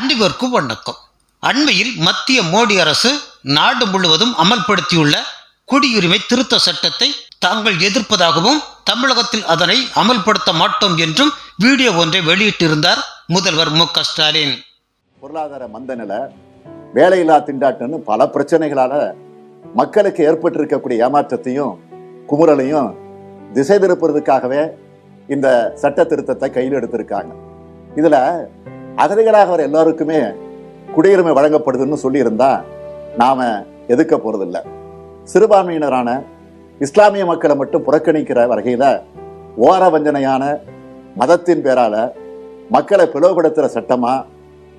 அனைவருக்கும் வணக்கம். அண்மையில் மத்திய மோடி அரசு நாடு முழுவதும் அமல்படுத்தியுள்ள குடியுரிமை திருத்த சட்டத்தை தாங்கள் எதிர்ப்பதாகவும் தமிழகத்தில் அதனை அமல்படுத்த மாட்டோம் என்றும் வீடியோ ஒன்றை வெளியிட்டிருந்தார் முதல்வர் மு க ஸ்டாலின். பொருளாதார மந்த நிலை வேலையில்லா திண்டாட்டம்னு பல பிரச்சனைகளால மக்களுக்கு ஏற்பட்டிருக்கக்கூடிய ஏமாற்றத்தையும் குமுறலையும் திசை திருப்புறதுக்காகவே இந்த சட்ட திருத்தத்தை கையில் எடுத்திருக்காங்க. இதுல அகதிகளாக வர எல்லாருக்குமே குடியுரிமை வழங்கப்படுதுன்னு சொல்லியிருந்தா நாம எதிர்க்க போறதில்ல. சிறுபான்மையினரான இஸ்லாமிய மக்களை மட்டும் புறக்கணிக்கிற வகையில் ஓர வஞ்சனையான மதத்தின் பேரால மக்களை பிளவுபடுத்துகிற சட்டமா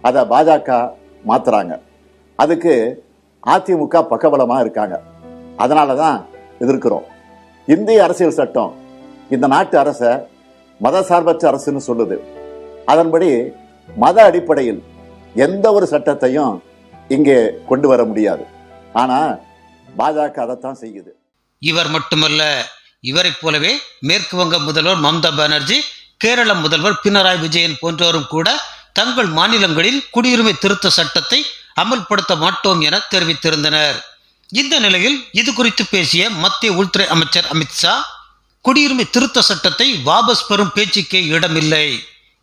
அதை பாஜக மாத்துறாங்க. அதுக்கு அதிமுக பக்கபலமா இருக்காங்க. அதனால தான் எதிர்க்கிறோம். இந்திய அரசியல் சட்டம் இந்த நாட்டு அரசை மதசார்பற்ற அரசுன்னு சொல்லுது. அதன்படி மத அடிப்படையில் எந்த ஒரு சட்டத்தையும் இங்கே கொண்டு வர முடியாது. ஆனா பாஜக அதைத்தான் செய்யுது. இவர் மட்டுமல்ல இவரைப் போலவே மேற்கு வங்க முதல்வர் மம்தா பானர்ஜி கேரள முதல்வர் பினராயி விஜயன் போன்றோரும் கூட தங்கள் மாநிலங்களில் குடியுரிமை திருத்த சட்டத்தை அமல்படுத்த மாட்டோம் என தெரிவித்திருந்தனர். இந்த நிலையில் இது குறித்து பேசிய மத்திய உள்துறை அமைச்சர் அமித்ஷா குடியுரிமை திருத்த சட்டத்தை வாபஸ் பெறும் பேச்சுக்கே இடமில்லை.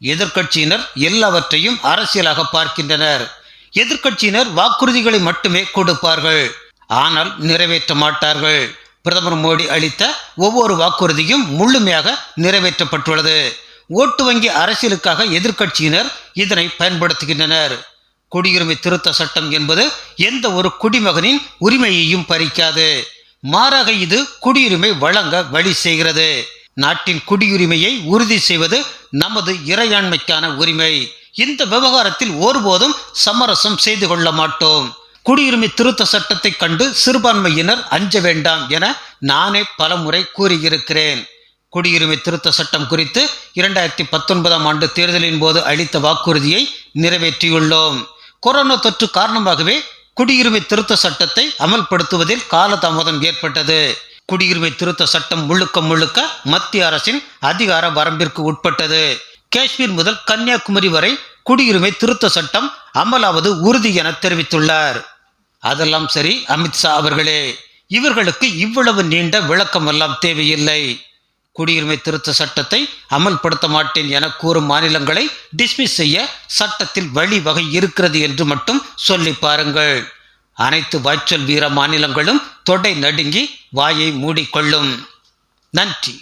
எதிர்க்கட்சியினர் எல்லாவற்றையும் அரசியலாக பார்க்கின்றனர். எதிர்க்கட்சியினர் வாக்குறுதிகளை மட்டுமே கொடுப்பார்கள். ஆனால் நிறைவேற்ற மாட்டார்கள். பிரதமர் மோடி அளித்த ஒவ்வொரு வாக்குறுதியும் முழுமையாக நிறைவேற்றப்பட்டுள்ளது. ஓட்டு வங்கி அரசியலுக்காக எதிர்க்கட்சியினர் இதனை பயன்படுத்துகின்றனர். குடியுரிமை திருத்த சட்டம் என்பது எந்த ஒரு குடிமகனின் உரிமையையும் பறிக்காது. மாறாக இது குடியுரிமை வழங்க வழி செய்கிறது. நாட்டின் குடியுரிமையை உறுதி செய்வது நமது இறையாண்மைக்கான உரிமை. இந்த விவகாரத்தில் ஒருபோதும் சமரசம் செய்து கொள்ள மாட்டோம். குடியுரிமை திருத்த சட்டத்தை கண்டு சிறுபான்மையினர் அஞ்ச வேண்டாம் என நானே பலமுறை கூறியிருக்கிறேன். குடியுரிமை திருத்த சட்டம் குறித்து இரண்டாயிரத்தி பத்தொன்பதாம் ஆண்டு தேர்தலின் போது அளித்த வாக்குறுதியை நிறைவேற்றியுள்ளோம். கொரோனா தொற்று காரணமாகவே குடியுரிமை திருத்த சட்டத்தை அமல்படுத்துவதில் காலதாமதம் ஏற்பட்டது. குடியுரிமை திருத்த சட்டம் முழுக்க முழுக்க மத்திய அரசின் அதிகார வரம்பிற்கு உட்பட்டது. காஷ்மீர் முதல் கன்னியாகுமரி வரை குடியுரிமை திருத்த சட்டம் அமலாவது உறுதி என தெரிவித்துள்ளார். அதெல்லாம் சரி அமித்ஷா அவர்களே. இவர்களுக்கு இவ்வளவு நீண்ட விளக்கம் எல்லாம் தேவையில்லை. குடியுரிமை திருத்த சட்டத்தை அமல்படுத்த மாட்டேன் என கூறும் மாநிலங்களை டிஸ்மிஸ் செய்ய சட்டத்தில் வழிவகை இருக்கிறது என்று மட்டும் சொல்லி பாருங்கள். அனைத்து வாய்ச்சொல் வீர மாநிலங்களும் தொடை நடுங்கி வாயை மூடிக்கொள்ளும். நன்றி.